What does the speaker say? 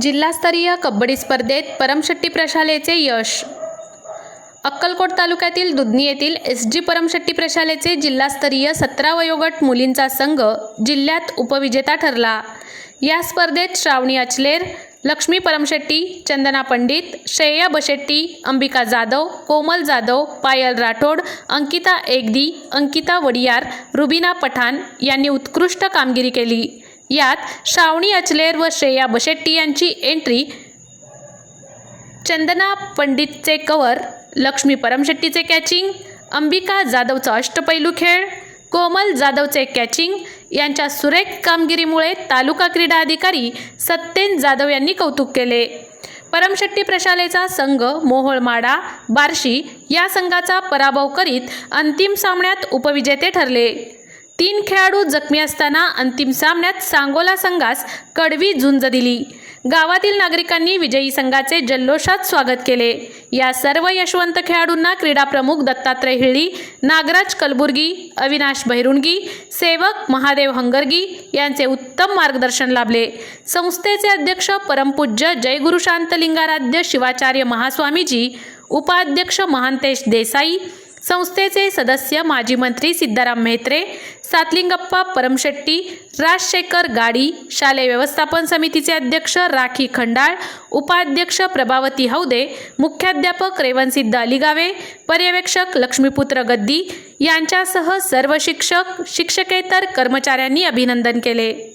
जिल्हास्तरीय कबड्डी स्पर्धेत परमशेट्टी प्रशालेचे यश. अक्कलकोट तालुक्यातील दुधनी येथील एस जी परमशेट्टी प्रशालेचे जिल्हास्तरीय सतरा वयोगट मुलींचा संघ जिल्ह्यात उपविजेता ठरला. या स्पर्धेत श्रावणी अचलेर लक्ष्मी परमशेट्टी चंदना पंडित श्रेया बशेट्टी अंबिका जाधव कोमल जाधव पायल राठोड अंकिता एकदी अंकिता वडियार रुबिना पठाण यांनी उत्कृष्ट कामगिरी केली. यात श्रावणी अचलेर व श्रेया बशेट्टी यांची एंट्री चंदना पंडितचे कवर लक्ष्मी परमशेट्टीचे कॅचिंग अंबिका जाधवचा अष्टपैलू खेळ कोमल जाधवचे कॅचिंग यांच्या सुरेख कामगिरीमुळे तालुका क्रीडा अधिकारी सत्येन जाधव यांनी कौतुक केले. परमशेट्टी प्रशालेचा संघ मोहोळमाडा बार्शी या संघाचा पराभव करीत अंतिम सामन्यात उपविजेते ठरले. तीन खेळाडू जखमी असताना अंतिम सामन्यात सांगोला संघास कडवी झुंज दिली. गावातील नागरिकांनी विजयी संघाचे जल्लोषात स्वागत केले. या सर्व यशवंत खेळाडूंना क्रीडा प्रमुख दत्तात्रय हिळी नागराज कलबुर्गी अविनाश भैरुणगी सेवक महादेव हंगरगी यांचे उत्तम मार्गदर्शन लाभले. संस्थेचे अध्यक्ष परमपूज्य जयगुरु शांतलिंगाराध्य शिवाचार्य महास्वामीजी उपाध्यक्ष महांतेश देसाई संस्थेचे सदस्य माजी मंत्री सिद्धाराम म्हेत्रे सातलिंगप्पा परमशेट्टी राजशेखर गाडी शालेय व्यवस्थापन समितीचे अध्यक्ष राखी खंडाळ उपाध्यक्ष प्रभावती हौदे मुख्याध्यापक रेवनसिद्ध अलिगावे पर्यवेक्षक लक्ष्मीपुत्र गद्दी यांच्यासह सर्व शिक्षक शिक्षकेतर कर्मचाऱ्यांनी अभिनंदन केले.